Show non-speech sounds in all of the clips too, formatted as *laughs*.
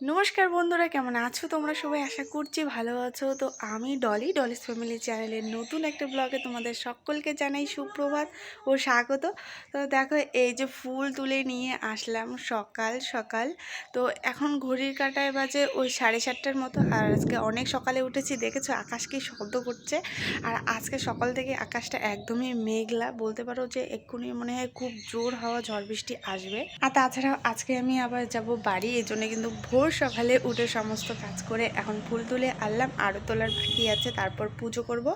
নমস্কার বন্ধুরা, কেমন আছো? তোমরা সবাই আশা করছি ভালো আছো। তো আমি ডলি, ডলিস ফ্যামিলি চ্যানেলের নতুন একটা ব্লগে তোমাদের সকলকে জানাই সুপ্রভাত ও স্বাগত। তো দেখো, এই যে ফুল তুলে নিয়ে আসলাম সকাল সকাল। তো এখন ঘড়ির কাটায় বাজে ওই সাড়ে সাতটার মতো। আর আজকে অনেক সকালে উঠেছি, দেখেছ? আকাশ কি শব্দ করছে। আর আজকে সকাল থেকে আকাশটা একদমই মেঘলা। বলতে পারো যে এক্ষুনি মনে হয় খুব জোর হাওয়া ঝড় বৃষ্টি আসবে। আর তাছাড়া আজকে আমি আবার যাব বাড়ি। এই জন্য কিন্তু ভোর সকালে উঠে সমস্ত কাজ করে এখন ফুল তুলে আনলাম আরও তোলার বাকি আছে, তারপর পুজো করব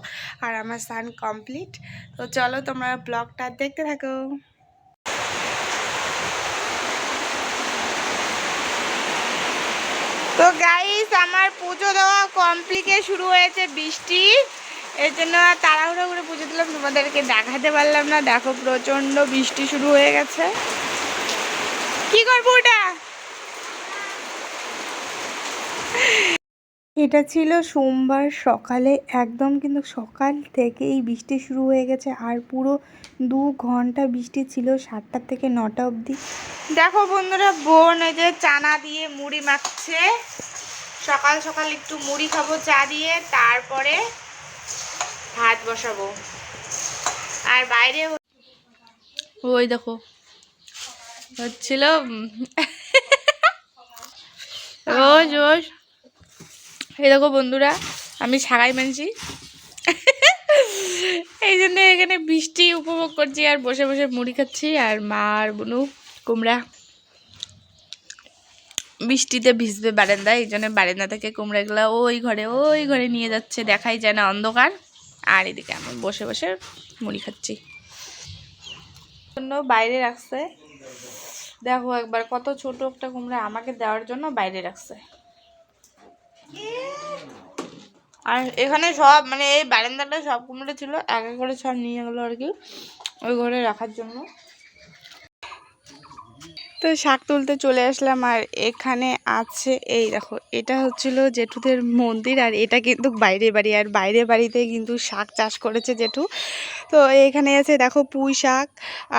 আর আমার সান কমপ্লিট। তো চলো তোমরা ব্লগটা দেখতে থাকো। তো গাইস আমার পুজো দেওয়া কমপ্লিটে শুরু হয়েছে বৃষ্টি। এর জন্য তাড়াহুড়ো করে পুজো দিলাম, তোমাদেরকে দেখাতে পারলাম না। দেখো প্রচণ্ড বৃষ্টি শুরু হয়ে গেছে। কি করব ওটা? এটা ছিল সোমবার সকালে, একদম কিন্তু সকাল থেকেই বৃষ্টি শুরু হয়ে গেছে আর পুরো দু ঘণ্টা বৃষ্টি ছিল সাতটা থেকে নটা অবধি। দেখো বন্ধুরা, বোন এই যে চানা দিয়ে মুড়ি মাখছে। সকাল সকাল একটু মুড়ি খাব, চা দিয়ে, তারপরে ভাত বসাবো। আর বাইরে ওই দেখো, হচ্ছিল *laughs* রোজ রোজ এই দেখো বন্ধুরা, আমি সাগাই মানছি এই জন্য এখানে বৃষ্টি উপভোগ করছি আর বসে বসে মুড়ি খাচ্ছি আর মা আর বুনু, কুমড়া বৃষ্টিতে ভিজবে বারান্দায়, এই জন্য বারান্দা থেকে কুমড়াগুলো ওই ঘরে ওই ঘরে নিয়ে যাচ্ছে, দেখাই যায় না অন্ধকার। আর এদিকে আমি বসে বসে মুড়ি খাচ্ছি। জন্য বাইরে রাখছে। দেখো একবার কত ছোট একটা কুমড়া আমাকে দেওয়ার জন্য বাইরে রাখছে। আর এখানে সব মানে এই বারান্দাটা সব কুমড়ো ছিল, এক এক করে সব নিয়ে গেলো আর কি, ওই ঘরে রাখার জন্য। তো শাক তুলতে চলে আসলাম, আর এখানে আছে, এই দেখো, এটা হচ্ছিল জেঠুদের মন্দির, আর এটা কিন্তু বাইরে বাড়ি, আর বাইরে বাড়িতে কিন্তু শাক চাষ করেছে জেঠু। তো এখানে আছে, দেখো, পুঁই শাক,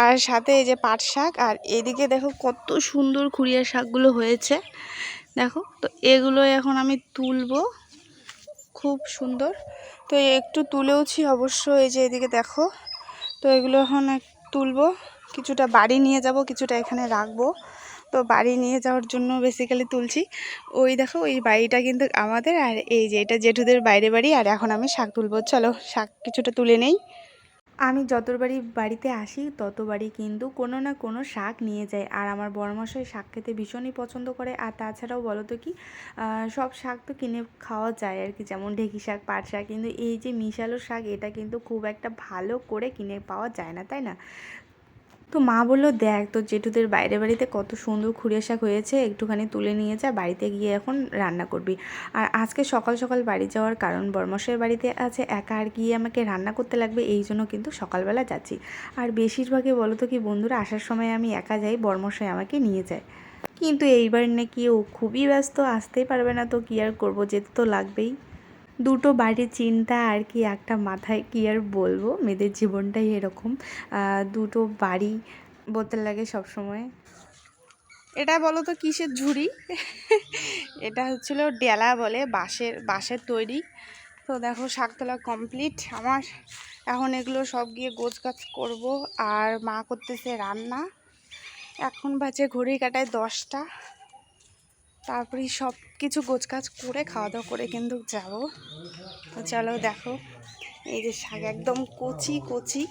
আর সাথে এই যে পাট শাক, আর এদিকে দেখো কত সুন্দর খুঁড়িয়া শাকগুলো হয়েছে। দেখো, তো এগুলো এখন আমি তুলবো। খুব সুন্দর। তো একটু তুলেওছি অবশ্য, এই যে এদিকে দেখো। তো এগুলো এখন তুলবো। কিছুটা বাড়ি নিয়ে যাব, কিছুটা এখানে রাখব। তো বাড়ি নিয়ে যাওয়ার জন্য বেসিক্যালি তুলছি। ওই দেখো, ওই বাড়িটা কিন্তু আমাদের, আর এই যে এটা জেঠুদের বাইরে বাড়ি, আর এখন আমি শাক তুলবো। চলো, শাক কিছুটা তুলে নেই। আমি যতবারই বাড়িতে আসি ততবারই কিন্তু কোনো না কোনো শাক নিয়ে যাই। আর আমার বড়মশাই শাক খেতে ভীষণই পছন্দ করে। আর তাছাড়াও বলো তো কি সব শাক তো কিনে খাওয়া যায় আর কি, যেমন ঢেঁকি শাক, পাট শাক। কিন্তু এই যে মিশালো শাক, এটা কিন্তু খুব একটা ভালো করে কিনে পাওয়া যায় না, তাই না? তো মা বলল, দেখ তো জেঠুদের বাইরে বাড়িতে কত সুন্দর খুঁড়িয়া শাক হয়েছে, একটুখানি তুলে নিয়ে যা, বাড়িতে গিয়ে এখন রান্না করবি। আর আজকে সকাল সকাল বাড়ি যাওয়ার কারণ বর্মশের বাড়িতে আছে, একা আর গিয়ে আমাকে রান্না করতে লাগবে, এই জন্য কিন্তু সকালবেলা যাচ্ছি। আর বেশিরভাগই বলো তো কি, বন্ধুরা, আসার সময় আমি একা যাই, বর্মশাই আমাকে নিয়ে যায়। কিন্তু এইবার নাকি ও খুবই ব্যস্ত, আসতেই পারবে না তো, কী আর করব, যেতে তো লাগবেই। দুটো বাড়ির চিন্তা আর কি, একটা মাথায় কি আর বলব? মেয়েদের জীবনটাই এরকম। দুটো বাড়ি বলতে লাগে সব সময় এটা বলো তো কিসের ঝুড়ি? এটা হচ্ছিল ডেলা বলে, বাঁশের বাঁশের তৈরি। তো দেখো, শাকতলা কমপ্লিট আমার। এখন এগুলো সব গিয়ে গোছ গাছ করব। আর মা করতেছে রান্না। এখন বাজে ঘড়ি কাটায় দশটা। তারপরে সব কিছু গোছকাজ করে খাওয়া দাওয়া করে কিন্তু যাব। তো চলো দেখো, এই যে শাক একদম কচি কচি।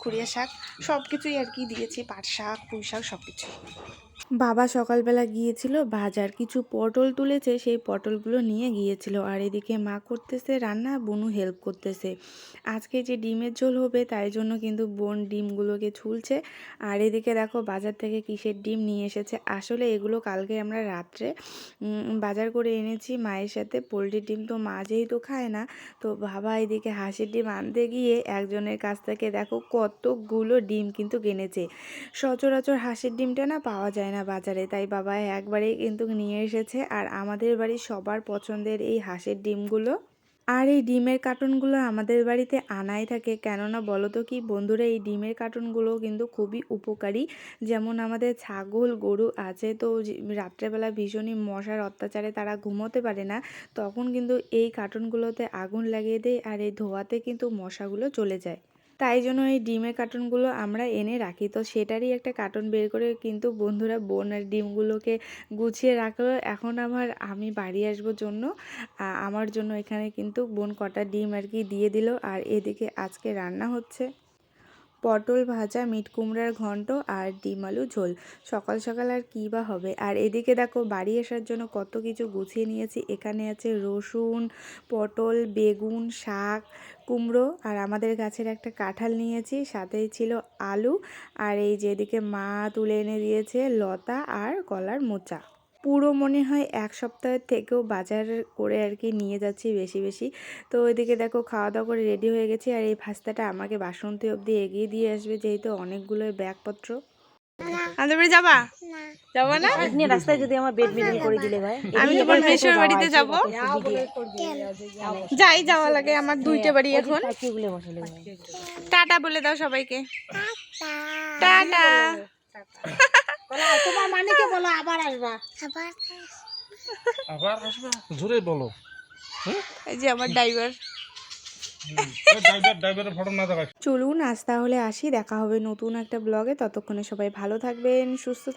খুঁড়িয়া শাক সব কিছুই আর কি দিয়েছি, পাট শাক, পুঁই শাক সব কিছু বাবা সকালবেলা গিয়েছিল বাজার। কিছু পটল তুলেছে, সেই পটলগুলো নিয়ে গিয়েছিল। আর এদিকে মা করতেছে রান্না, বোনু হেল্প করতেছে। আজকে যে ডিমের ঝোল হবে, তাই জন্য কিন্তু বোন ডিমগুলোকে ছুলছে। আর এদিকে দেখো, বাজার থেকে কিসের ডিম নিয়ে এসেছে? আসলে এগুলো কালকে আমরা রাত্রে বাজার করে এনেছি মায়ের সাথে। পোলট্রির ডিম তো মা যেহেতু খায় না, তো বাবা এদিকে হাঁসের ডিম আনতে গিয়ে একজনের কাছ থেকে দেখো কতগুলো ডিম কিন্তু কিনেছে। সচরাচর হাঁসের ডিমটা না পাওয়া যায় না। বাজারে। তাই বাবা একবারেই কিন্তু নিয়ে এসেছে। আর আমাদের বাড়ির সবার পছন্দের এই হাঁসের ডিমগুলো। আর এই ডিমের কার্টুনগুলো আমাদের বাড়িতে আনাই থাকে। কেননা বলো তো কি, বন্ধুরা, এই ডিমের কার্টুনগুলো কিন্তু খুবই উপকারী। যেমন আমাদের ছাগল, গরু আছে তো রাত্রেবেলা ভীষণই মশার অত্যাচারে তারা ঘুমোতে পারে না। তখন কিন্তু এই কার্টুনগুলোতে আগুন লাগিয়ে দেয় আর এই ধোয়াতে কিন্তু মশাগুলো চলে যায়। তাই জন্য এই ডিমের কার্টুনগুলো আমরা এনে রাখি। তো সেটারই একটা কার্টুন বের করে কিন্তু বন্ধুরা বোন আর ডিমগুলোকে গুছিয়ে রাখল। এখন আবার আমি বাড়ি আসব জন্য। আমার জন্য এখানে কিন্তু বোন কটা ডিম আর কি দিয়ে দিল। আর এদিকে আজকে রান্না হচ্ছে পটল ভাজা, মিট কুমড়ার ঘন্ট আর ডিম আলু ঝোল। সকাল সকাল আর কী বা হবে? আর এদিকে দেখো, বাড়ি আসার জন্য কত কিছু গুছিয়ে নিয়েছি। এখানে আছে রসুন, পটল, বেগুন, শাক কুমড়ো আর আমাদের গাছের একটা কাঁঠাল নিয়েছি, সাথেই ছিল আলু আর এই যেদিকে মা তুলে এনে দিয়েছে লতা আর কলার মোচা। পুরো মনে হয় এক সপ্তাহের থেকেও বাজার করে আর কি নিয়ে যাচ্ছি বেশি বেশি। তো ওইদিকে দেখো খাওয়া দাওয়া করে রেডি হয়ে গেছি আর এই ভাস্তাটা আমাকে বাসন্তী অবধি এগিয়ে দিয়ে আসবে যেহেতু অনেকগুলোই ব্যাগপত্র। আমাদের বাড়ি যাবা যাবা না? এমনি রাস্তায় যদি আমার বেড মিটিং করে দিলে ভাই আমি তোমার মেসোর বাড়িতে যাব। যাই যাওয়া লাগে আমার দুইটা বাড়ি এখন। কি বলে বসলে ভাই। টাটা বলে দাও সবাইকে। টাটা। তোমার মানিকে বলো আবার আসবা। আবার আসবে। জোরে বলো। এই যে আমার ড্রাইভার ড্রাইভার ড্রাইভারের ফটো না দেখা চলুন, আজ তাহলে আসি, দেখা হবে নতুন একটা ব্লগে ততক্ষণে সবাই ভালো থাকবেন, সুস্থ থাকবেন